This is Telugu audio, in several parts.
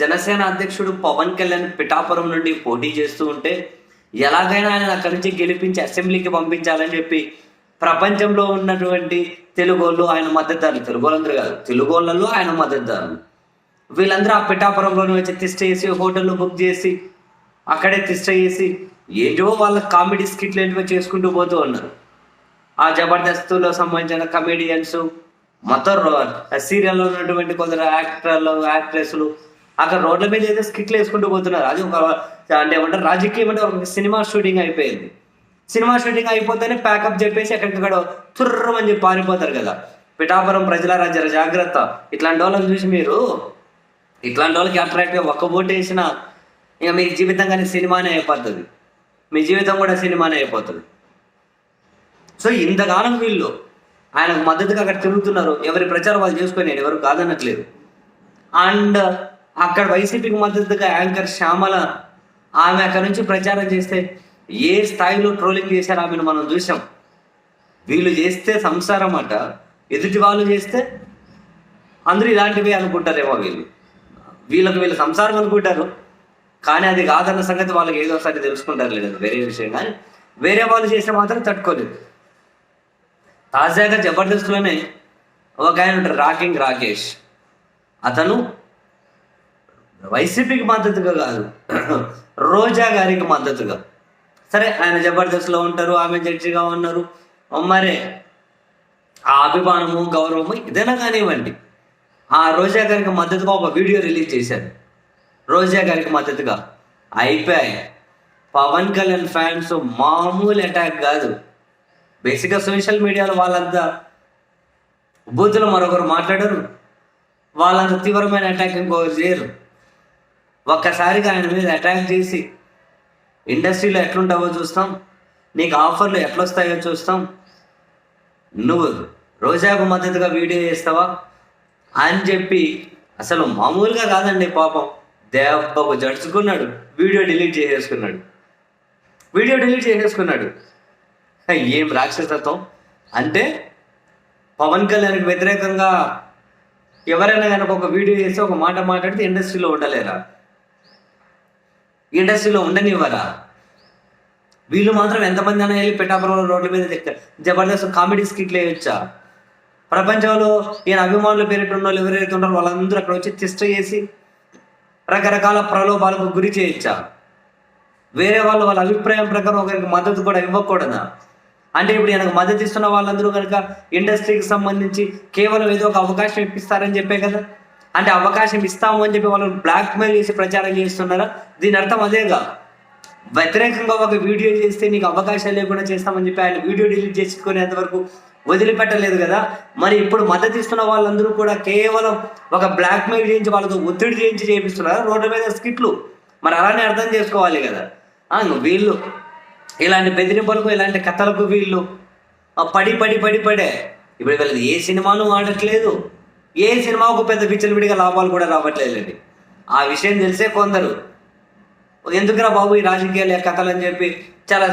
జనసేన అధ్యక్షుడు పవన్ కళ్యాణ్ పిఠాపురం నుండి పోటీ చేస్తూ ఉంటే ఎలాగైనా ఆయన అక్కడి నుంచి గెలిపించి అసెంబ్లీకి పంపించాలని చెప్పి ప్రపంచంలో ఉన్నటువంటి తెలుగోళ్ళు ఆయన మద్దతుదారులు. తెలుగోళ్ళందరూ కాదు తెలుగోళ్ళలో ఆయన మద్దతుదారులు. వీళ్ళందరూ ఆ పిఠాపురంలోనే వచ్చి తిష్ట చేసి హోటల్లో బుక్ చేసి అక్కడే తిష్ట చేసి ఏదో వాళ్ళ కామెడీ స్కిట్లు ఏంటివో చేసుకుంటూ పోతూ ఉన్నారు. ఆ జబర్దస్త్లో సంబంధించిన కమెడియన్స్ మొత్తం సీరియల్లో ఉన్నటువంటి కొందరు యాక్టర్లు యాక్ట్రెస్లు అక్కడ రోడ్ల మీద అయితే స్కిట్లు వేసుకుంటూ పోతున్నారు. అది ఒక అంటే ఏమంటారు రాజకీయం అంటే ఒక సినిమా షూటింగ్ అయిపోయింది. సినిమా షూటింగ్ అయిపోతేనే ప్యాకప్ చెప్పేసి ఎక్కడికక్కడ తుర్రమని చెప్పి పారిపోతారు కదా. పిఠాపురం ప్రజల జర జాగ్రత్త. ఇట్లాంటి వాళ్ళని చూసి మీరు ఇట్లాంటి వాళ్ళకి అట్రాక్ట్గా ఒక్క ఓటు వేసిన ఇక మీ జీవితం కానీ సినిమానే అయిపోతుంది. మీ జీవితం కూడా సినిమానే అయిపోతుంది. సో ఇంతకాలం వీళ్ళు ఆయనకు మద్దతుగా అక్కడ తిరుగుతున్నారు. ఎవరి ప్రచారం వాళ్ళు చేసుకొని నేను ఎవరు కాదనట్లేదు. అండ్ అక్కడ వైసీపీకి మద్దతుగా యాంకర్ శ్యామల ఆమె అక్కడ నుంచి ప్రచారం చేస్తే ఏ స్థాయిలో ట్రోలింగ్ చేశారో ఆమెను మనం చూసాం వీళ్ళు చేస్తే సంసారం అట. ఎదుటి వాళ్ళు చేస్తే అందరూ ఇలాంటివి అనుకుంటారేమో వీళ్ళు. వీళ్ళకి వీళ్ళు సంసారం అనుకుంటారు. కానీ అది కాదన్న సంగతి వాళ్ళకి ఏదో ఒకసారి తెలుసుకుంటారు లేదు. వేరే విషయం కానీ వేరే వాళ్ళు చేస్తే మాత్రం తట్టుకోలేదు. తాజాగా జబర్దస్త్లోనే ఒక ఆయన ఉంటారు రాకింగ్ రాకేష్. అతను వైసీపీకి మద్దతుగా కాదు. రోజా గారికి మద్దతుగా. సరే ఆయన జబర్దస్త్లో ఉంటారు ఆమె జడ్జిగా ఉన్నారు. మరే ఆ అభిమానము గౌరవము ఏదైనా కానివ్వండి. ఆ రోజా గారికి మద్దతుగా ఒక వీడియో రిలీజ్ చేశారు. రోజా గారికి మద్దతుగా. అయిపోయాయి. పవన్ కళ్యాణ్ ఫ్యాన్స్ మామూలు అటాక్ కాదు. బేసిక్గా సోషల్ మీడియాలో వాళ్ళంతా బూతులు మరొకరు మాట్లాడరు. వాళ్ళంత తీవ్రమైన అటాక్ ఇంకొకరు చేయరు. ఒక్కసారిగా ఆయన మీద అటాక్ చేసి ఇండస్ట్రీలో ఎట్లుంటావో చూస్తాం నీకు ఆఫర్లు ఎట్లొస్తాయో చూస్తాం. నువ్వు రోజాకు మద్దతుగా వీడియో చేస్తావా? అని చెప్పి అసలు మామూలుగా కాదండి పాపం. దెబ్బకు జడుచుకున్నాడు వీడియో డిలీట్ చేసేసుకున్నాడు. వీడియో డిలీట్ చేసేసుకున్నాడు. ఏం రాక్షసత్వం? అంటే పవన్ కళ్యాణ్కి వ్యతిరేకంగా ఎవరైనా కనుక ఒక వీడియో చేసి ఒక మాట మాట్లాడితే ఇండస్ట్రీలో ఉండలేరా? ఇండస్ట్రీలో ఉండనివ్వరా వీళ్ళు మాత్రం ఎంతమంది అయినా వెళ్ళి పిఠాపురం రోడ్ల మీద జబర్దస్త్ కామెడీ స్కిట్లు వేయొచ్చా? ప్రపంచంలో ఈయన అభిమానులు పేరిట ఉన్న వాళ్ళు ఎవరైతే ఉన్నారో వాళ్ళందరూ అక్కడ వచ్చి తిష్ట చేసి రకరకాల ప్రలోభాలకు గురి చేయొచ్చా? వేరే వాళ్ళు వాళ్ళ అభిప్రాయం ప్రకారం ఒకరికి మద్దతు కూడా ఇవ్వకూడదా? అంటే ఇప్పుడు ఈయనకు మద్దతు ఇస్తున్న వాళ్ళందరూ కనుక ఇండస్ట్రీకి సంబంధించి కేవలం ఏదో ఒక అవకాశం ఇప్పిస్తారని చెప్పే కదా? అంటే అవకాశం ఇస్తాము అని చెప్పి వాళ్ళు బ్లాక్ మెయిల్ చేసి ప్రచారం చేస్తున్నారా? దీని అర్థం అదేగా. వ్యతిరేకంగా ఒక వీడియో చేస్తే నీకు అవకాశాలు లేకుండా చేస్తామని చెప్పి ఆయన వీడియో డిలీట్ చేసుకునేంత వరకు వదిలిపెట్టలేదు కదా. మరి ఇప్పుడు మద్దతు ఇస్తున్న వాళ్ళందరూ కూడా కేవలం ఒక బ్లాక్ మెయిల్ చేయించి వాళ్ళతో ఒత్తిడి చేయించి చేపిస్తున్నారు? రోడ్ల మీద స్కిట్లు. మరి అలానే అర్థం చేసుకోవాలి కదా. వీళ్ళు ఇలాంటి బెదిరింపులకు ఇలాంటి కథలకు వీళ్ళు పడి పడి పడి పడే. ఇప్పుడు వీళ్ళది ఏ సినిమాను ఆడట్లేదు ఏ సినిమాకు పెద్ద విడిగా లాభాలు కూడా రావట్లేదండి ఆ విషయం తెలిసే కొందరు ఎందుకురా బాబు ఈ రాజకీయాలు కథలు అని చెప్పి చాలా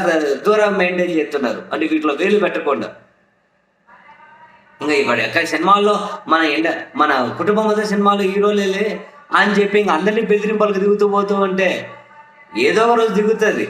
దూరం మెయింటైన్ చేస్తున్నారు. అంటే వీటిలో వేలు పెట్టకుండా. ఇంకా ఇప్పుడు ఎక్కడ సినిమాల్లో మన ఎండ మన కుటుంబం మొదటి సినిమాలో హీరోలేలే అని చెప్పి ఇంక అందరినీ బెదిరింపులకు దిగుతూ పోతూ ఉంటే ఏదో ఒక రోజు దిగుతుంది.